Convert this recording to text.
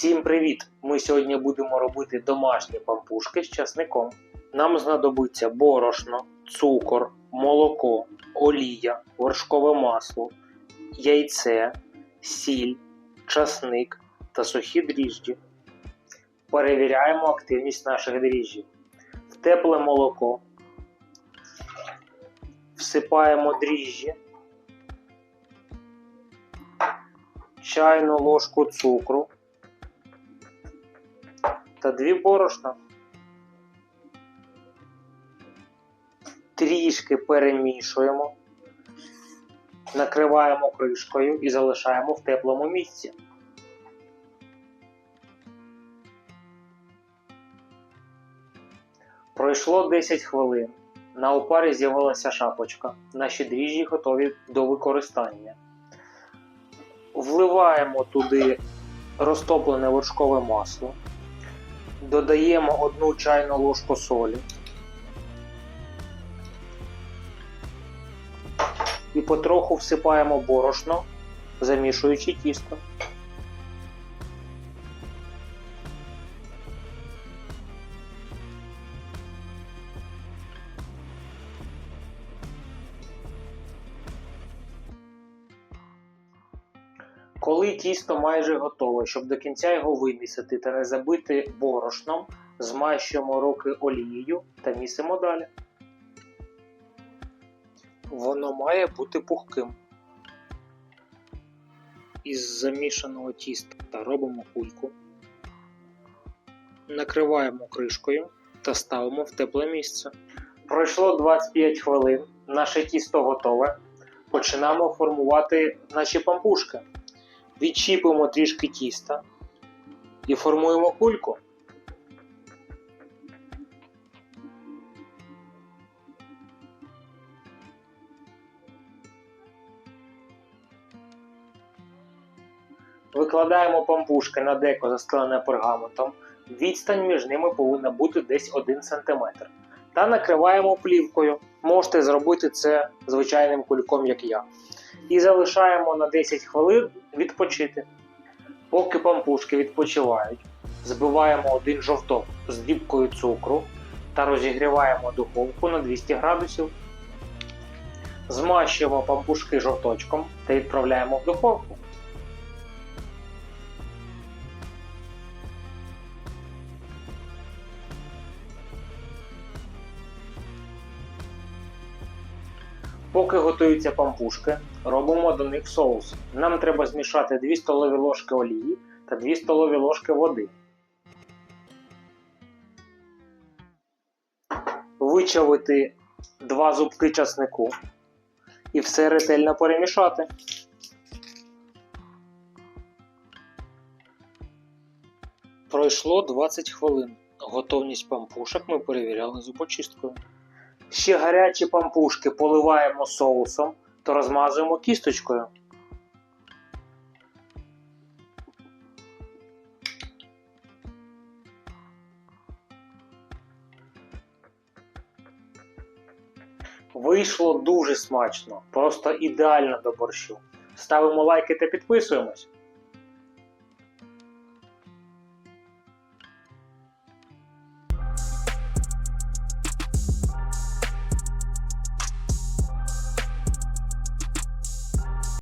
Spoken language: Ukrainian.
Всім привіт! Ми сьогодні будемо робити домашні пампушки з часником. Нам знадобиться борошно, цукор, молоко, олія, вершкове масло, яйце, сіль, часник та сухі дріжджі. Перевіряємо активність наших дріжджів. В тепле молоко всипаємо дріжджі, чайну ложку цукру та дві борошна. Трішки перемішуємо, накриваємо кришкою і залишаємо в теплому місці. Пройшло 10 хвилин. На опарі з'явилася шапочка. Наші дріжджі готові до використання. Вливаємо туди розтоплене вершкове масло. Додаємо одну чайну ложку солі. І потроху всипаємо борошно, замішуючи тісто. Коли тісто майже готове, щоб до кінця його вимісити та не забити борошном, змащуємо руки олією та місимо далі. Воно має бути пухким. Із замішаного тіста робимо кульку, накриваємо кришкою та ставимо в тепле місце. Пройшло 25 хвилин, наше тісто готове. Починаємо формувати наші пампушки. Відчіпимо трішки тіста і формуємо кульку. Викладаємо пампушки на деко застелене пергаментом. Відстань між ними повинна бути десь 1 см. Та накриваємо плівкою. Можете зробити це звичайним кульком, як я. І залишаємо на 10 хвилин відпочити. Поки пампушки відпочивають, збиваємо один жовток з дрібкою цукру та розігріваємо духовку на 200 градусів. Змащуємо пампушки жовточком та відправляємо в духовку. Поки готуються пампушки, робимо до них соус. Нам треба змішати 2 столові ложки олії та 2 столові ложки води. Вичавити 2 зубки часнику і все ретельно перемішати. Пройшло 20 хвилин. Готовність пампушок ми перевіряли зубочисткою. Ще гарячі пампушки поливаємо соусом та розмазуємо кісточкою. Вийшло дуже смачно, просто ідеально до борщу. Ставимо лайки та підписуємось.